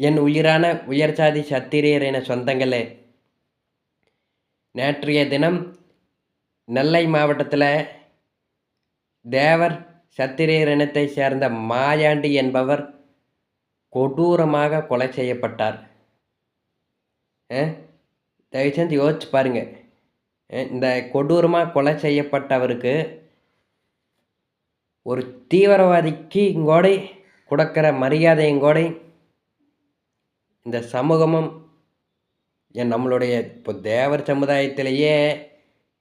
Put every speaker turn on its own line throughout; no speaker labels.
என் உயிரான உயர் சாதி சத்திரியர் என சொந்தங்களே நேற்றைய தினம் நெல்லை மாவட்டத்தில் தேவர் சத்திரியர் இனத்தை சேர்ந்த மாயாண்டி என்பவர் கொடூரமாக கொலை செய்யப்பட்டார். தயவு செஞ்சு யோசிச்சு பாருங்கள் இந்த கொடூரமாக கொலை செய்யப்பட்டவருக்கு ஒரு தீவிரவாதிக்கு இங்கோடை கொடுக்குற மரியாதையும் கூட இந்த சமூகமும் என் நம்மளுடைய இப்போ தேவர் சமுதாயத்திலேயே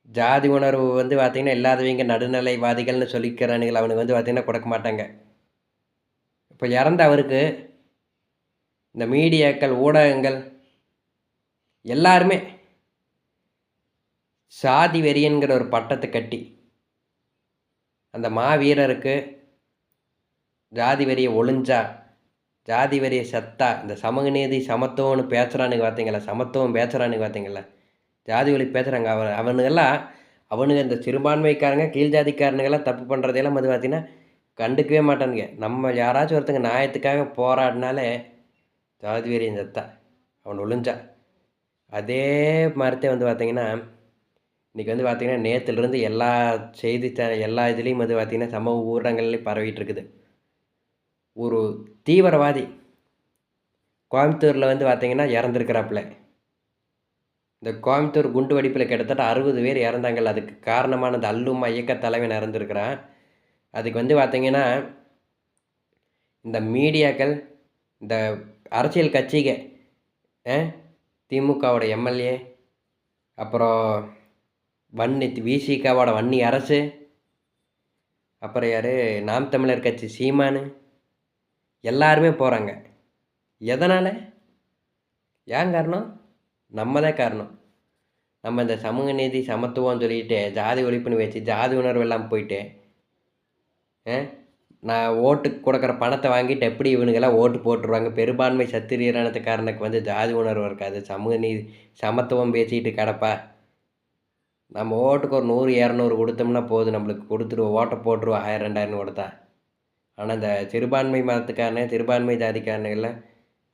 ஜாதி உணர்வு வந்து பார்த்திங்கன்னா இல்லாதவங்க நடுநிலைவாதிகள்னு சொல்லிக்கிறானுங்கள் அவனுக்கு வந்து பார்த்திங்கன்னா கொடுக்க மாட்டாங்க. இப்போ இறந்த அவருக்கு இந்த மீடியாக்கள் ஊடகங்கள் எல்லாருமே சாதி வெறியன்கிற ஒரு பட்டத்தை கட்டி அந்த மாவீரருக்கு ஜாதி வெறியை ஒளிஞ்சா ஜாதி வரிய சத்தா இந்த சமூகநீதி சமத்துவம்னு பேசுகிறானுங்க பார்த்தீங்களா சமத்துவம் பேசுகிறானுங்க பார்த்தீங்களா ஜாதி வழி பேசுகிறாங்க அவன் அவனுங்கெல்லாம் அவனுங்க இந்த சிறுபான்மைக்காரங்க கீழ் ஜாதிக்காரனுங்கெல்லாம் தப்பு பண்ணுறதெல்லாம் வந்து பார்த்திங்கன்னா கண்டுக்கவே மாட்டானுங்க. நம்ம யாராச்சும் ஒருத்தங்க நியாயத்துக்காக போராடினாலே ஜாதி வெறியன் சத்தா அவன் ஒளிஞ்சா. அதே மாதிரித்தே வந்து பார்த்திங்கன்னா இன்றைக்கி வந்து பார்த்திங்கன்னா நேற்றுலேருந்து எல்லா செய்தி எல்லா இதுலேயும் வந்து பார்த்திங்கன்னா சமூக ஊடகங்கள்லேயும் பரவிட்டு இருக்குது. ஒரு தீவிரவாதி கோயம்புத்தூரில் வந்து பார்த்திங்கன்னா இறந்துருக்கிறாப்புல. இந்த கோயம்புத்தூர் குண்டு வெடிப்பில் கிட்டத்தட்ட அறுபது பேர் இறந்தாங்கல்ல அதுக்கு காரணமான அந்த அல்லுமா இயக்க தலைவன் இறந்துருக்கிறான். அதுக்கு வந்து பார்த்திங்கன்னா இந்த மீடியாக்கள் இந்த அரசியல் கட்சிக திமுகவோட எம்எல்ஏ அப்புறம் வன்னி விசிகாவோட வன்னி அரசு அப்புறம் யார் நாம் தமிழர் கட்சி சீமானு எல்லாருமே போகிறாங்க எதனால்? ஏன் காரணம்? நம்ம தான் காரணம். நம்ம இந்த சமூக நீதி சமத்துவம்னு சொல்லிட்டு ஜாதி ஒழிப்புன்னு வச்சு ஜாதி உணர்வு எல்லாம் போயிட்டு நான் ஓட்டு கொடுக்குற பணத்தை வாங்கிட்டு எப்படி இவனுங்கெல்லாம் ஓட்டு போட்டுருவாங்க? பெரும்பான்மை சத்திரீரானத்துக்காரனுக்கு வந்து ஜாதி உணர்வு இருக்காது. சமூக நீதி சமத்துவம் பேசிக்கிட்டு கிடப்பா. நம்ம ஓட்டுக்கு ஒரு நூறு இரநூறு கொடுத்தோம்னா போதும். நம்மளுக்கு கொடுத்துருவோம். ஓட்டை போட்டுருவோம். ஆயிரம் ரெண்டாயிரம் கொடுத்தா. ஆனால் இந்த சிறுபான்மை மதத்துக்காரனே சிறுபான்மை ஜாதிக்காரனுங்கள்லாம்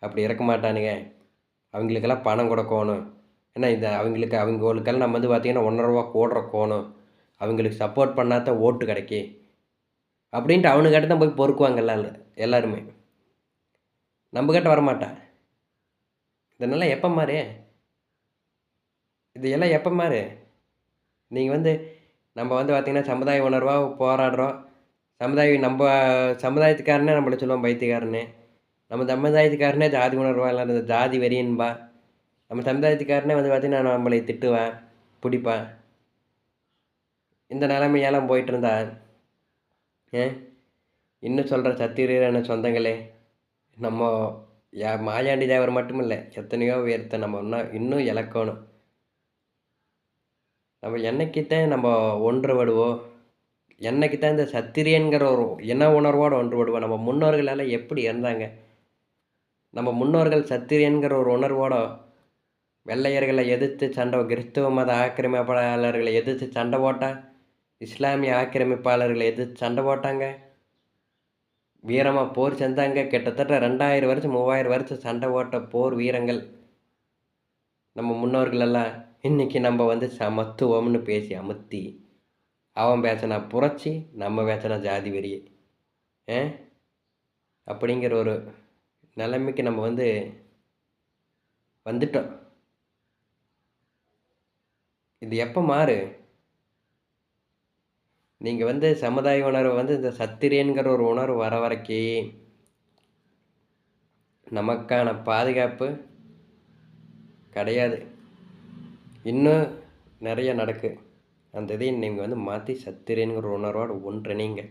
அப்படி இருக்க மாட்டானுங்க. அவங்களுக்கெல்லாம் பணம் கொடுக்கணும். ஏன்னா இந்த அவங்களுக்கு அவங்களுக்கெல்லாம் நம்ம வந்து பார்த்திங்கன்னா ஒன்றரை ரூபா கூட கோணும். அவங்களுக்கு சப்போர்ட் பண்ணால் தான் ஓட்டு கிடைக்கி அப்படின்ட்டு அவனுக்கிட்ட தான் போய் பொறுக்குவாங்க எல்லாரும். எல்லாருமே நம்மக்கிட்ட வரமாட்டான் இதனால் எப்போ மாறு? இது எல்லாம் எப்போ மாறு? நீங்கள் வந்து நம்ம வந்து பார்த்திங்கன்னா சமுதாய உணர்வாக போராடுறோம். சமுதாயம் நம்ம சமுதாயத்துக்காரனே நம்மளை சொல்லுவோம் பைத்தியக்காரனே. நம்ம சமுதாயத்துக்காரனே ஜாதி உணர்வா? இல்லை ஜாதி வெறியன்பா நம்ம சமுதாயத்துக்காரனே வந்து பார்த்திங்கன்னா நம்மளை திட்டுவேன் பிடிப்பேன். இந்த நிலைமையெல்லாம் போயிட்டு இருந்தா ஏன் இன்னும் சொல்கிற சத்திரீரான சொந்தங்களே? நம்ம யா மாயாண்டி தேவர் மட்டும் இல்லை எத்தனையோ உயர்த்த நம்ம இன்னும் இன்னும் இழக்கணும். நம்ம என்னைக்குத்தான் நம்ம ஒன்றுபடுவோம். என்னைக்கு தான் இந்த சத்திரியன்கிற ஒரு இன உணர்வோடு ஒன்றுபடுவோம் நம்ம முன்னோர்களால் எப்படி இருந்தாங்க? நம்ம முன்னோர்கள் சத்திரியன்கிற ஒரு உணர்வோட வெள்ளையர்களை எதிர்த்து சண்டை கிறிஸ்துவ மத ஆக்கிரமிப்பாளர்களை எதிர்த்து சண்டை போட்டால் இஸ்லாமிய ஆக்கிரமிப்பாளர்களை எதிர்த்து சண்டை போட்டாங்க. வீரமாக போர் செஞ்சாங்க. கிட்டத்தட்ட ரெண்டாயிரம் வருஷம் மூவாயிரம் வருஷம் சண்டை ஓட்ட போர் வீரங்கள் நம்ம முன்னோர்கள் எல்லாம் இன்றைக்கி நம்ம வந்து சமத்துவம்னு பேசி அமுத்தி அவன் பேச்சனா புரட்சி நம்ம பேச்சனா ஜாதி வெறியே ஏ? அப்படிங்கிற ஒரு நிலைமைக்கு நம்ம வந்து வந்துட்டோம். இது எப்போ மாறு? நீங்கள் வந்து சமுதாய உணர்வு வந்து இந்த சத்திரியன்கிற ஒரு உணர்வு வர வரைக்கே நமக்கான பாதுகாப்பு கிடையாது. இன்னும் நிறைய நடக்கு. அந்த இதையும் நீங்கள் வந்து மாற்றி சத்திரியன்கிற உணர்வோடு ஒன்றிணைங்க.